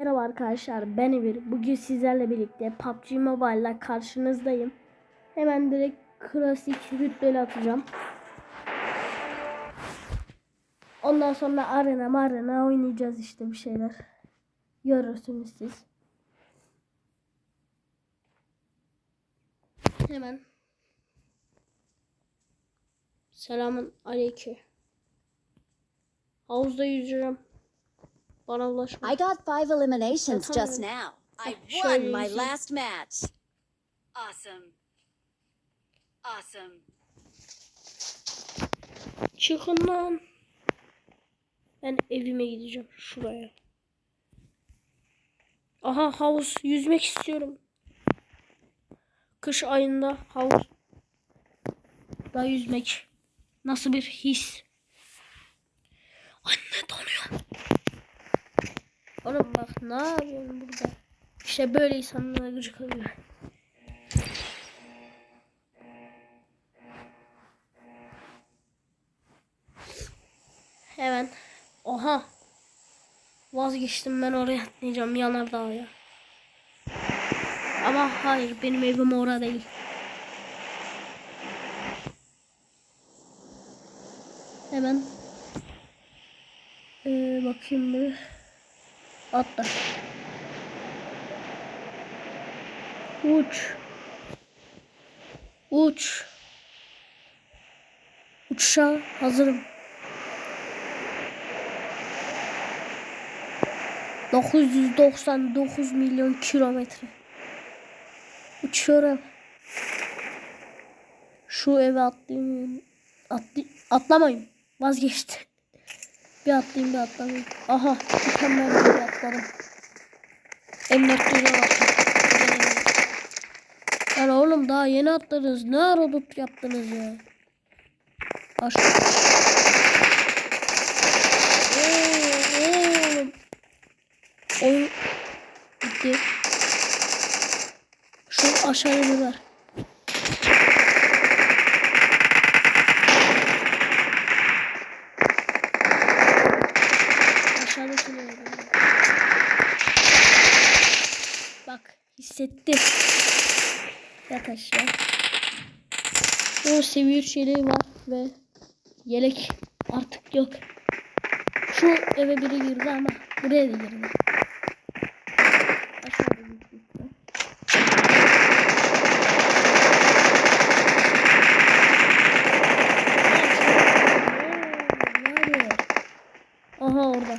Merhaba arkadaşlar ben Emir. Bugün sizlerle birlikte PUBG Mobile'la karşınızdayım. Hemen direkt klasik rütbeli atacağım. Ondan sonra arena marena oynayacağız işte bir şeyler. Görürsünüz siz. Hemen. Selamun aleyküm. Havuzda yüzeceğim. Bana ulaşma. I got five eliminations That's just now. I won you my last match. Awesome. Awesome. Çıkın lan. Ben evime gideceğim. Şuraya. Aha havuz. Yüzmek istiyorum. Kış ayında havuz. Da yüzmek. Nasıl bir his. Anne donuyor. Oğlum bak ne yapıyorsun burada? İşte böyle insanlara gıcık oluyor. Hemen. Oha. Vazgeçtim ben oraya atlayacağım yanardağa. Ama hayır benim evim orada değil. Hemen. Ee, bakayım bir. Atla. Uç. Uç. Uçuşa hazırım. 999 milyon kilometre. Uçuyorum. Şu eve atlayayım. Atlı atlamayayım. Vazgeçti. Bir atlayayım bir atlamayayım. Aha mükemmel bir atladım. Emlakçıya bak. Yani oğlum daha yeni atladınız. Ne loot yaptınız ya? Aşk. Oo, oğlum. Oyun bitti. Şu aşağıya bir ver. Aşağıdakini ver. Bak hissetti. Yat aşağı. O seviye 3 yeleği var ve yelek artık yok. Şu eve biri girdi ama buraya da girdi. Aşağıda bir çocuk var. Oo, nerede? Aha orada.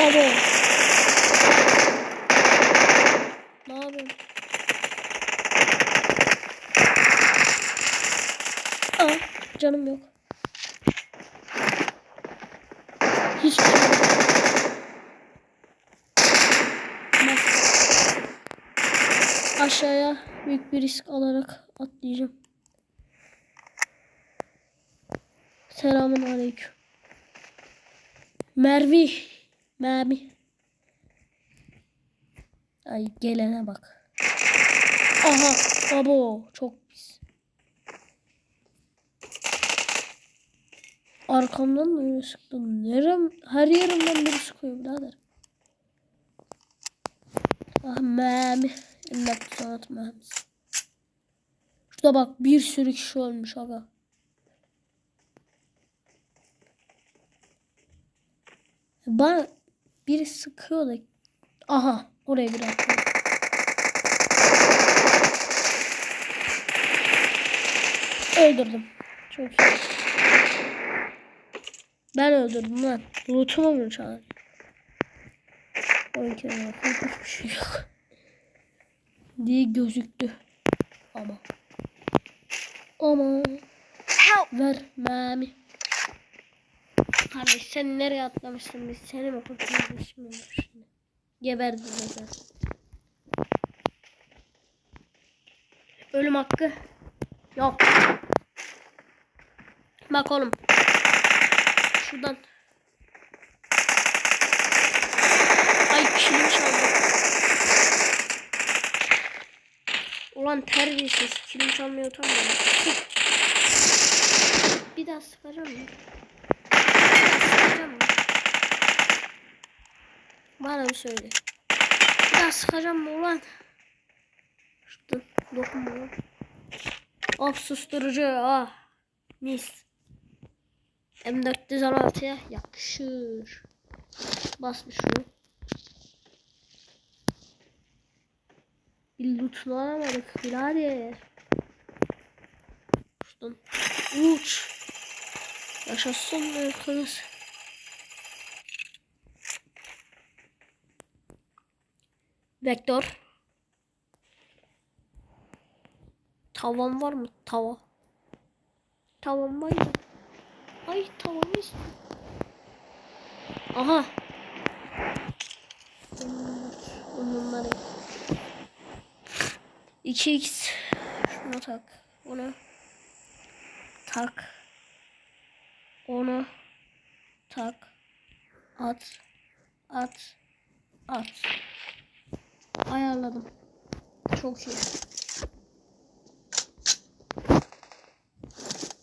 Abo. Ne yapayım? Aa, canım yok. Hiç. Aşağıya büyük bir risk alarak atlayacağım. Selamun aleyküm. Mervi. Mermi. Ay gelene bak. Aha. Abo. Çok pis. Arkamdan da öyle sıktım. Nerem, her yerimden biri sıkıyor birader. Ah mermi. İllet sanat mermisi. Şurada bak bir sürü kişi ölmüş aga. Bana biri sıkıyor da. Aha oraya bir attı. Öldürdüm. Çok iyi. Ben öldürdüm lan. Lootumu mu çalar? 12 lira. Hiçbir şey yok. Diye gözüktü. Ama. Ama. Ver mami. Kardeş sen nereye atlamıştın biz seni mi şimdi? şimdi? Geberdin zaten. Ölüm hakkı yok. Bak oğlum. Şuradan. Ay kilimi çaldı. Ulan terbiyesiz. Kilim çalmaya utanmıyorum. Sık. Bir daha sıkacağım mı? Sıkacağım mı? Bana bir söyle. Bir daha sıkacağım mı ulan? Şuradan dokunma. Of susturucu ah. Mis. M416'ya yakışır. Basmış şunu. Bir lootunu alamadık birader. Şuradan uç. Yaşasın be kız. Vektör. Tavan var mı? Tava. Tavan var ya. Ay istiyorum. Aha. Bunları. 2x. Şuna tak. Ona. Tak. Onu. Tak. At. At. At. Ayarladım. Çok iyi.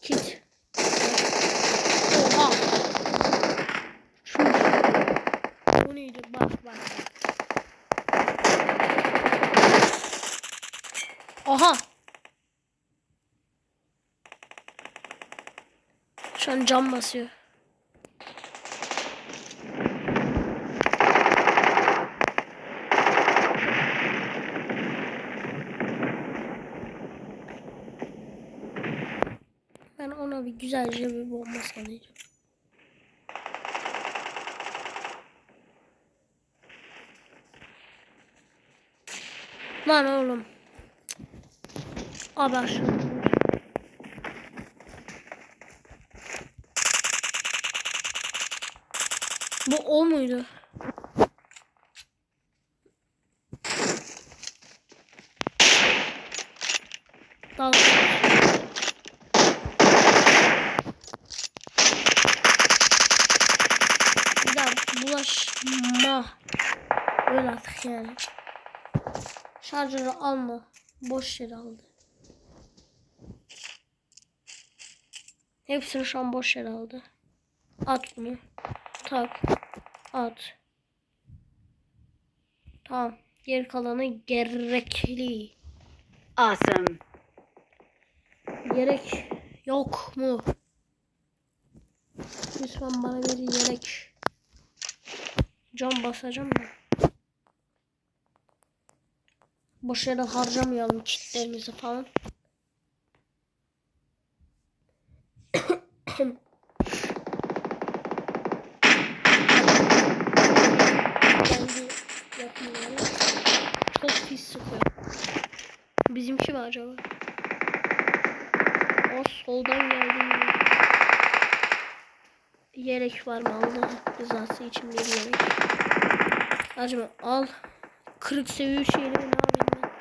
Kit. Oha. Şu. Bu neydi? Bak bak. Aha. Şu an cam basıyor. Ben ona bir güzelce bir bomba sallayacağım. Lan oğlum. Abi aşağı. Bu o muydu? Dalga. Bir daha bulaşma. Öyle artık yani. Şarjörü alma. Boş yere aldı. Hepsini şu an boş yere aldı. At bunu. Tak. At. Tamam. Geri kalanı gerekli. Awesome. Gerek yok mu? Lütfen bana bir yelek. Cam basacağım da. Boş yere harcamayalım kitlerimizi falan. Kendi yakınları çok pis sıkıyor. Bizimki mi acaba? O soldan geldi. Yelek var mı Allah rızası için bir yelek. Acaba al. Kırık seviye şeyleri ne yapayım ben?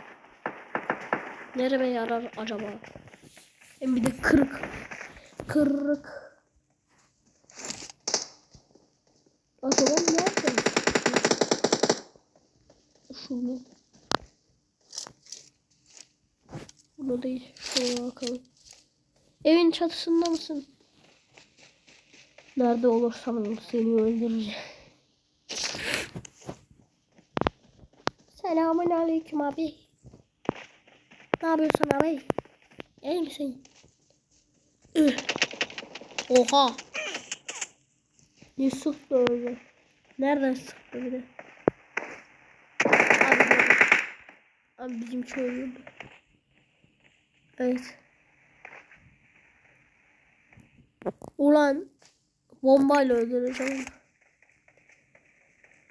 Nereme yarar acaba? Hem bir de kırık. Kırık. Acaba ne yapayım? Şunu. Değil. Şuna bakalım. Evin çatısında mısın? Nerede olursam seni öldüreceğim. Selamun aleyküm abi. Ne yapıyorsun abi? İyi misin? Oha. Yusuf da öldü. Nereden sıktı bir de? Abi, abi bizimki ölüyordu. Evet. Ulan bombayla öldüreceğim.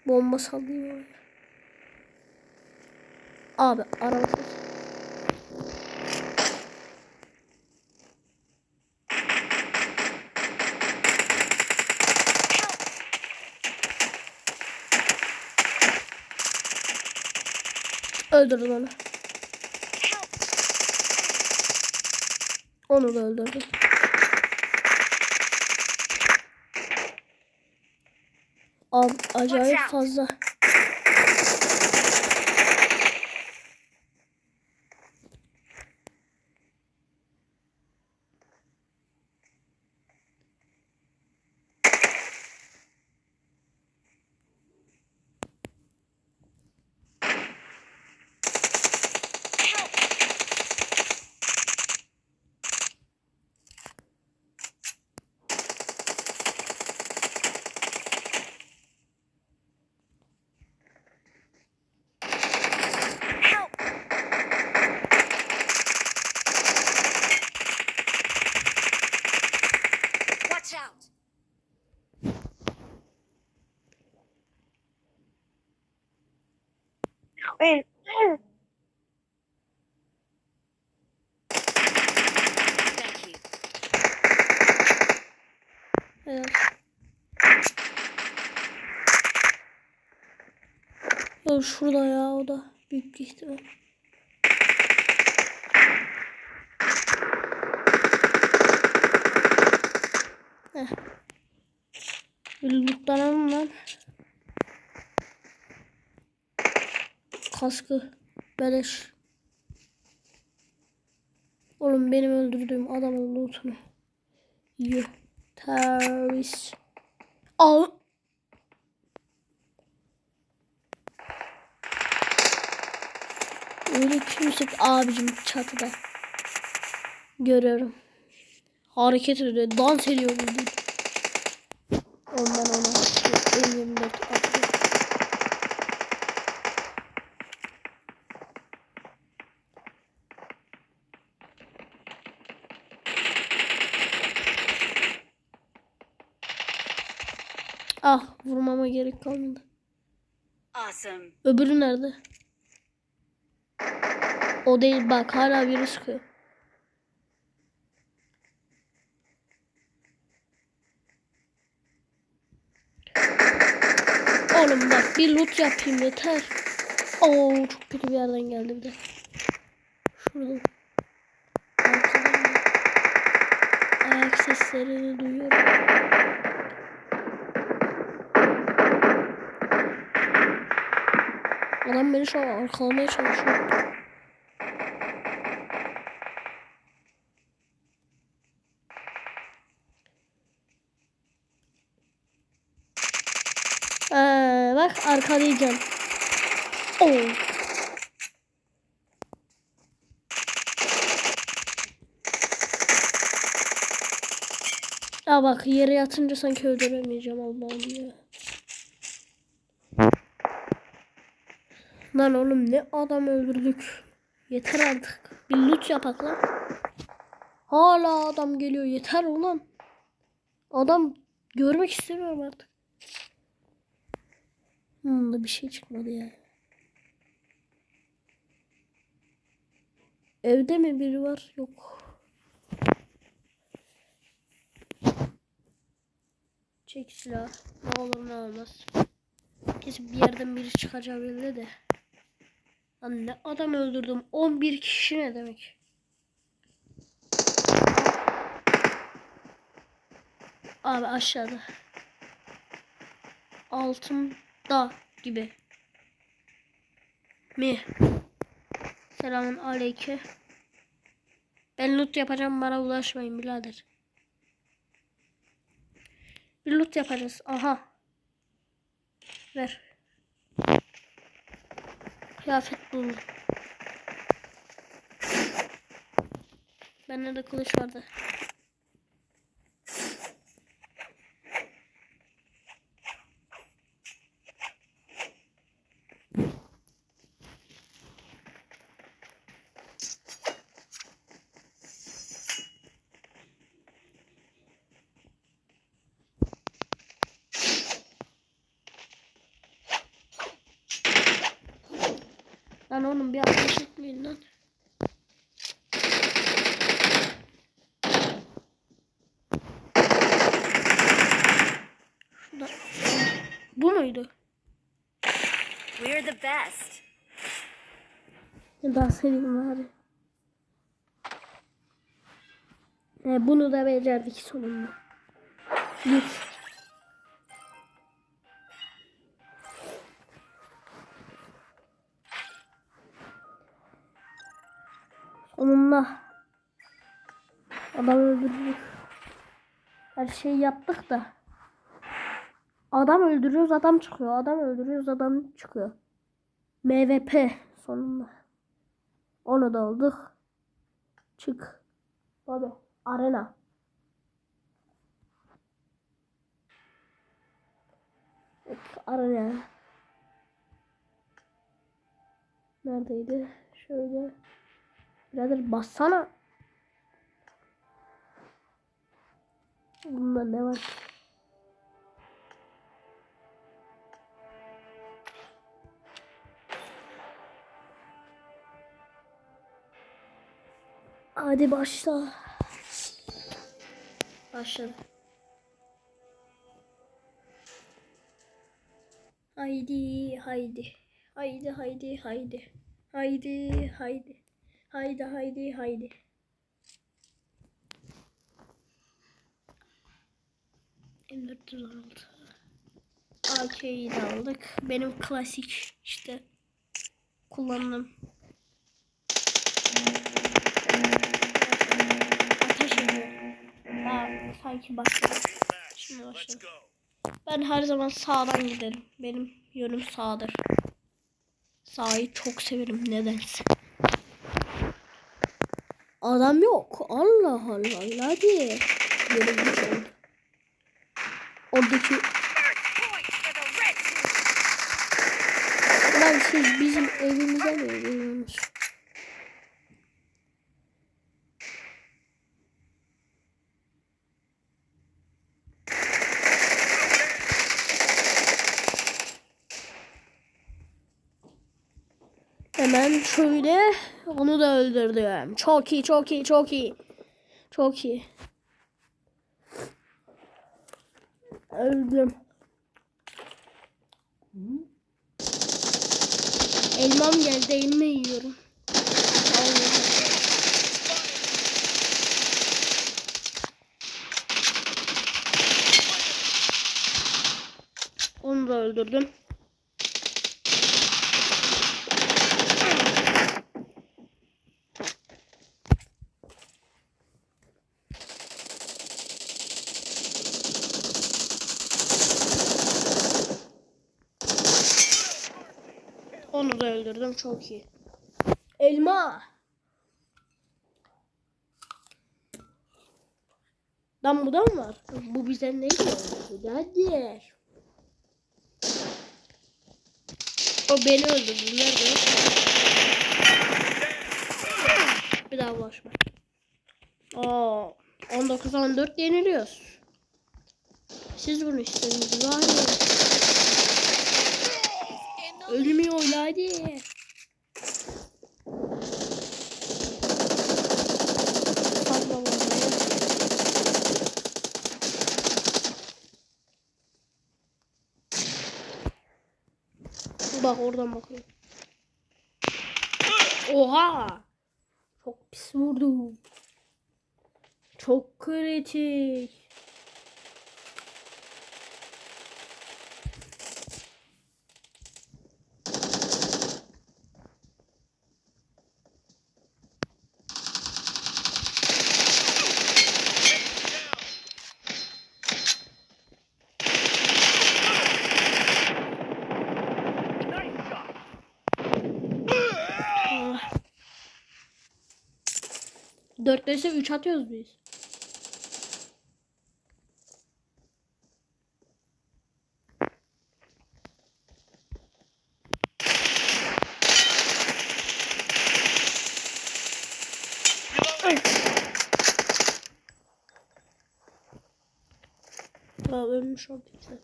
Bomba sallıyor. Abi araba sesi. Öldürdüm onu. Onu da öldürdüm. Ab acayip fazla. Şurada ya o da büyük ihtimal. Heh. Lan. Kaskı beleş. Oğlum benim öldürdüğüm adamın lootunu yiyor. Terörist. Al. Öyle kimse abicim çatıda. Görüyorum. Hareket ediyor. Dans ediyor bildiğin. Ondan ona. M24 atıyor. Ah vurmama gerek kalmadı. Awesome. Öbürü nerede? O değil bak hala biri sıkıyor. Oğlum bak bir loot yapayım yeter. Oo çok kötü bir yerden geldi bir de. Şuradan. Arkadan da Ayak seslerini duyuyorum. Adam beni şu an arkalamaya çalışıyor. Ee, bak arkalayacağım. Oo. Ya bak yere yatınca sanki öldüremeyeceğim Allah'ım ya. Lan oğlum ne adam öldürdük. Yeter artık. Bir loot yapak lan. Hala adam geliyor. Yeter ulan. Adam görmek istemiyorum artık. Hmm, da bir şey çıkmadı ya. Evde mi biri var? Yok. Çek silah. Ne olur ne olmaz. Kesin bir yerden biri çıkacak belli de. Lan ne adam öldürdüm. 11 kişi ne demek? Abi aşağıda. Altında gibi. Mi? Selamun aleyküm. Ben loot yapacağım bana ulaşmayın birader. Bir loot yapacağız. Aha. Ver. Kıyafet buldum. Bende de kılıç vardı. Lan oğlum bir ateş etmeyin lan. Şurada. Bu muydu? We're the best. Dans bari. E, bunu da becerdik sonunda. Git. Sonunda adam öldürdük. Her şeyi yaptık da. Adam öldürüyoruz adam çıkıyor. Adam öldürüyoruz adam çıkıyor. MVP sonunda. Onu da olduk. Çık. Tabi. Arena. Arena. Neredeydi? Şöyle. Birader bassana. Bunda ne var? Hadi başla. Başladı. Haydi haydi. Haydi haydi haydi. Haydi haydi. Haydi haydi haydi. M416. AK'yi de aldık. Benim klasik işte kullandım. Aa, sanki başladı. Şimdi başladı. Ben her zaman sağdan giderim. Benim yönüm sağdır. Sağı çok severim nedense. Adam yok. Allah Allah. Hadi. Yönüm hiç oldu. Oradaki. Lan siz bizim evimize mi geliyorsunuz? Hemen şöyle onu da öldürdüm. Çok iyi, çok iyi, çok iyi. Çok iyi. Öldüm. Elmam geldi, elma yiyorum. Onu da öldürdüm. Onu da öldürdüm. Çok iyi. Elma. Lan bu da mı var? Bu bize ne? Hadi. O beni öldürdü. Nerede? Bir daha ulaşma. Oo, 19-14 yeniliyoruz. Siz bunu istediniz. Var ya. Ölmüyor hadi. Fazla olmaya. Bak oradan bakıyor. Oha! Çok pis vurdum. Çok kritik. Ah. 4 vs 3 atıyoruz biz. Aa, ölmüş olduk zaten.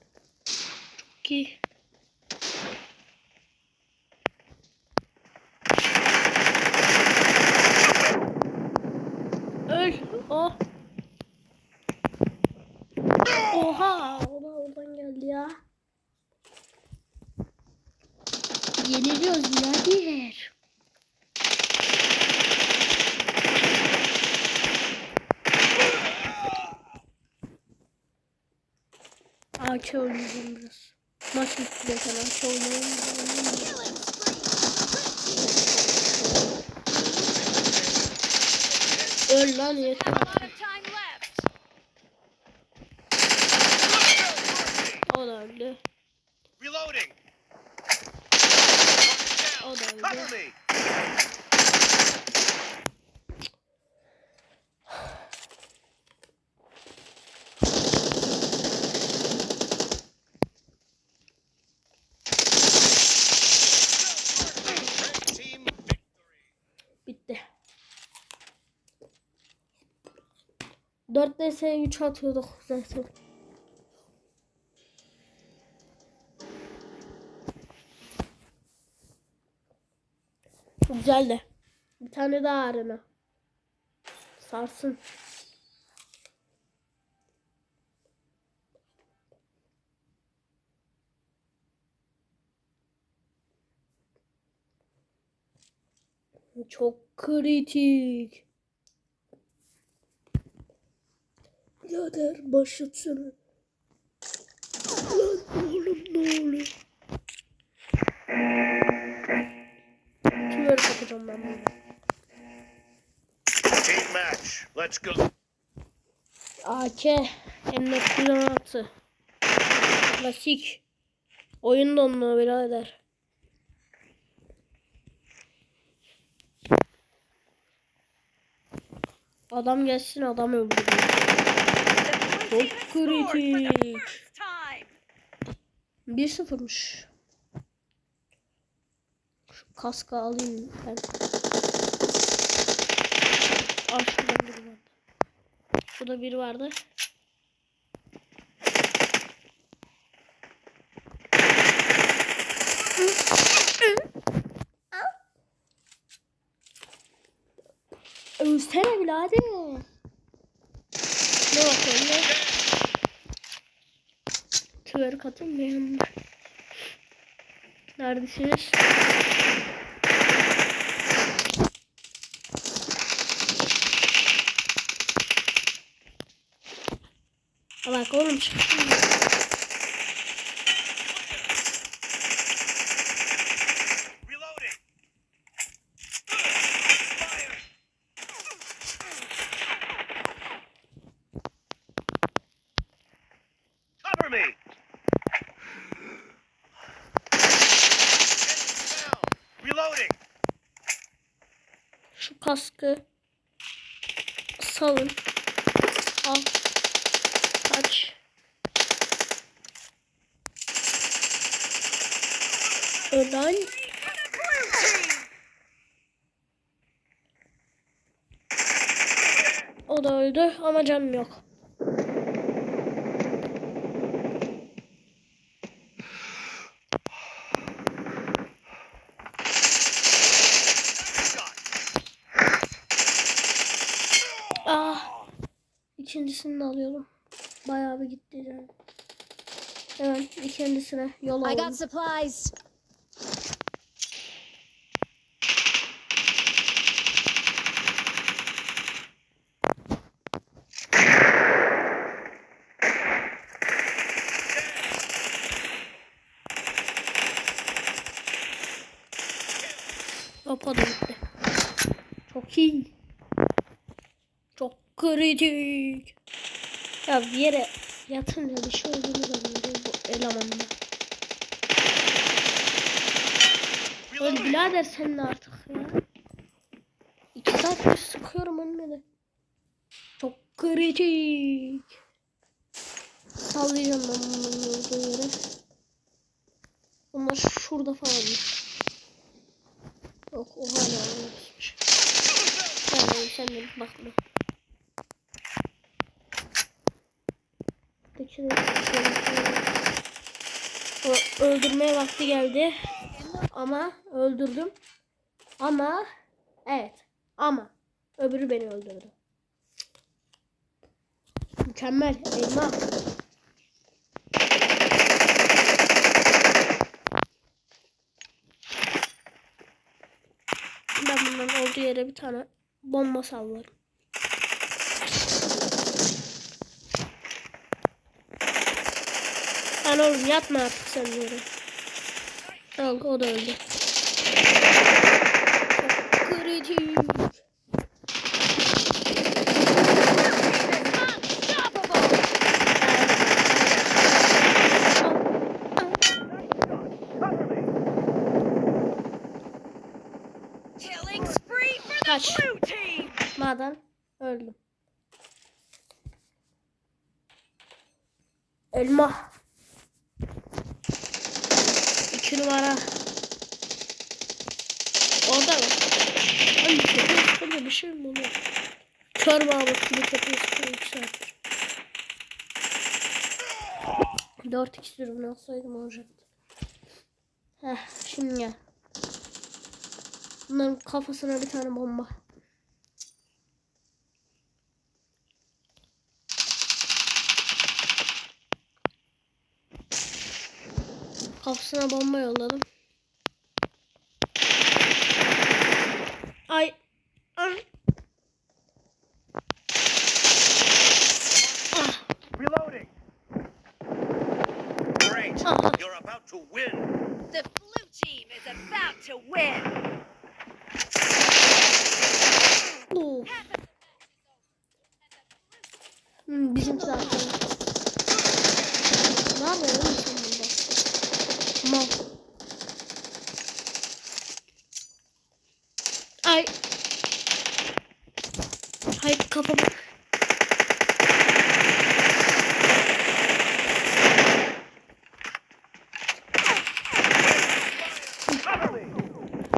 Çok iyi. Öl. Oh. Oha. O da oradan geldi ya. Yeniliyoruz birader. AK oynayacağım biraz. Maç bitti zaten AK oynayalım. Öl lan yeter lot of time left. O da öldü. Reloading. O da öldü. Cover me. Red team victory. Bitti. 4 vs 3 atıyorduk zaten. Güzeldi. Bir tane daha arena. Sarsın. Çok kritik. Birader başlatsana. Lan oğlum ne oluyor? Tümörü kapatacağım ben bunu. Team match. Let's go. AK M416 Klasik Oyun donluğu birader Adam gelsin adam blue Çok kritik. first time. 1-0'mış Şu kaskı alayım ben Aa şurada biri vardı Şurada biri vardı Ölsene birader. Ne bakıyorsun ne? Mı yanına? Neredesiniz? Bak oğlum çıktım. O da öldü ama canım yok. Ah. İkincisini de alıyorum. Bayağı bir gitti canım. Hemen ikincisine yol I alalım. got supplies. Hop o da gitti. İyi. Çok kritik. Ya bir yere yatınca bir şey olduğunu zannediyor bu elemanla. Öl birader sen de artık ya. İki saattir sıkıyorum ölmedi. Çok kritik. Sallayacağım ben bunların olduğu yere. Bunlar şurada falan. Yok o hala orada tutmuş. Sen de bakma. O öldürmeye vakti geldi. Ama öldürdüm. Ama evet ama öbürü beni öldürdü. Mükemmel elma. Ben bundan olduğu yere bir tane bomba sallarım. Lan oğlum yatma artık sen yere. Al o da öldü. 4x sürümünü alsaydım olacaktı. Heh şimdi. Bunların kafasına bir tane bomba. Kafasına bomba yolladım. Ay. Hay kafamı.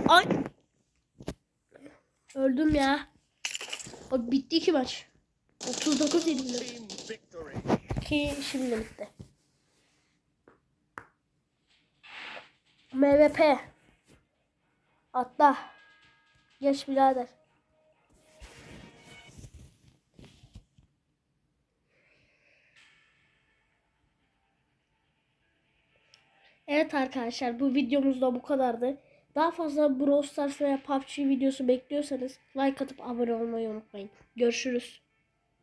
Ay. Öldüm ya. O bitti ki maç. 39 edildi. Team victory. Ki şimdi bitti. MVP. Atla. Geç birader. Evet arkadaşlar bu videomuz da bu kadardı. Daha fazla Brawl Stars veya PUBG videosu bekliyorsanız like atıp abone olmayı unutmayın. Görüşürüz.